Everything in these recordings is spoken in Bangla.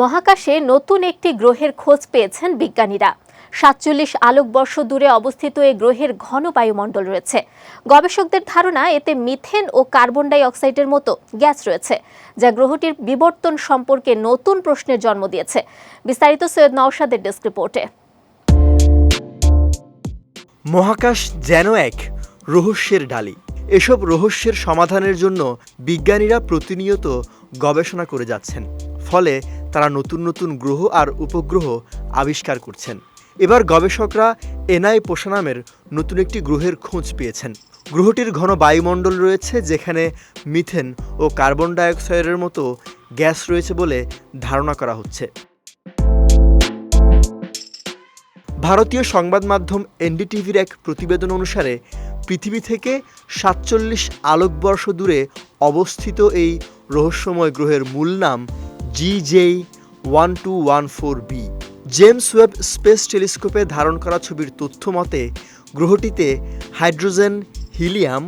মহাকাশে নতুন একটি গ্রহের খোঁজ পেয়েছেন বিজ্ঞানীরা। সাতচল্লিশ আলোকবর্ষ দূরে অবস্থিত এই গ্রহের ঘন বায়ুমণ্ডল রয়েছে। গবেষকদের ধারণা, এতে মিথেন ও কার্বন ডাই অক্সাইডের মতো গ্যাস রয়েছে, যা গ্রহটির বিবর্তন সম্পর্কে নতুন প্রশ্নের জন্ম দিয়েছে। বিস্তারিত সৈয়দ নওশাদের ডেস্ক রিপোর্টে। মহাকাশ যেন এক রহস্যের ডালি। এসব রহস্যের সমাধানের জন্য বিজ্ঞানীরা প্রতিনিয়ত গবেষণা করে যাচ্ছেন। ফলে তারা নতুন নতুন গ্রহ আর উপগ্রহ আবিষ্কার করছেন। এবার গবেষকরা এনআই পোষা নামের নতুন একটি গ্রহের খোঁজ পেয়েছেন। গ্রহটির ঘন বায়ুমণ্ডল রয়েছে যেখানে মিথেন ও কার্বন ডাইঅক্সাইডের মতো গ্যাস রয়েছে বলে ধারণা করা হচ্ছে। ভারতীয় সংবাদ মাধ্যম এনডিটিভির এক প্রতিবেদন অনুসারে, পৃথিবী থেকে সাতচল্লিশ আলোকবর্ষ দূরে অবস্থিত এই রহস্যময় গ্রহের মূল নাম G J one two one four B James Webb space টেলিস্কোপে ধারণ করা ছবির তথ্য মতে, গ্রহটিতে হাইড্রোজেন, হিলিয়াম,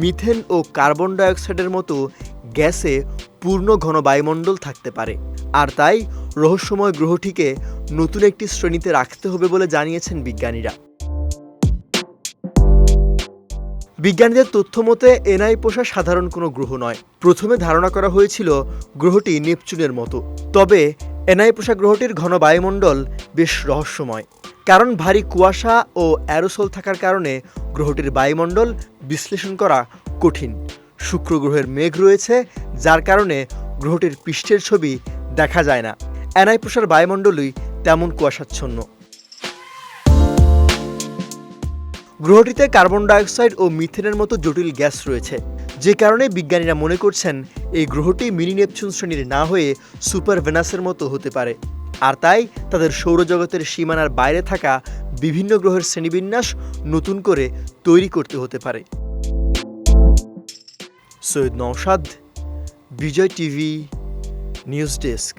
মিথেন ও কার্বন ডাইঅক্সাইডের মতো গ্যাসে পূর্ণ ঘন বায়ুমণ্ডল থাকতে পারে। আর তাই, রহস্যময় গ্রহটিকে নতুন একটি শ্রেণীতে রাখতে হবে বলে জানিয়েছেন বিজ্ঞানীরা। বিজ্ঞানীদের তথ্য মতে, এনআই পোষা সাধারণ কোনো গ্রহ নয়। প্রথমে ধারণা করা হয়েছিল গ্রহটি নেপচুনের মতো। তবে, এনআই পোষা গ্রহটির ঘন বায়ুমণ্ডল বেশ রহস্যময়। কারণ ভারী কুয়াশা ও অ্যারোসল থাকার কারণে গ্রহটির বায়ুমণ্ডল বিশ্লেষণ করা কঠিন। শুক্র গ্রহের মেঘ রয়েছে, যার কারণে গ্রহটির পৃষ্ঠের ছবি দেখা যায় না। পোষার বায়ুমণ্ডলই তেমন কুয়াশাচ্ছন্ন। গ্রহটিতে কার্বন ডাইঅক্সাইড ও মিথেনের মতো জটিল গ্যাস রয়েছে। যে কারণে বিজ্ঞানীরা মনে করছেন, এই গ্রহটি মিনি নেপচুন শ্রেণির না হয়ে সুপার ভেনাসের মতো হতে পারে। আর তাই তাদের সৌরজগতের সীমানার বাইরে থাকা বিভিন্ন গ্রহের শ্রেণীবিন্যাস নতুন করে তৈরি করতে হতে পারে। Syed Noushad Bijoy TV, news desk.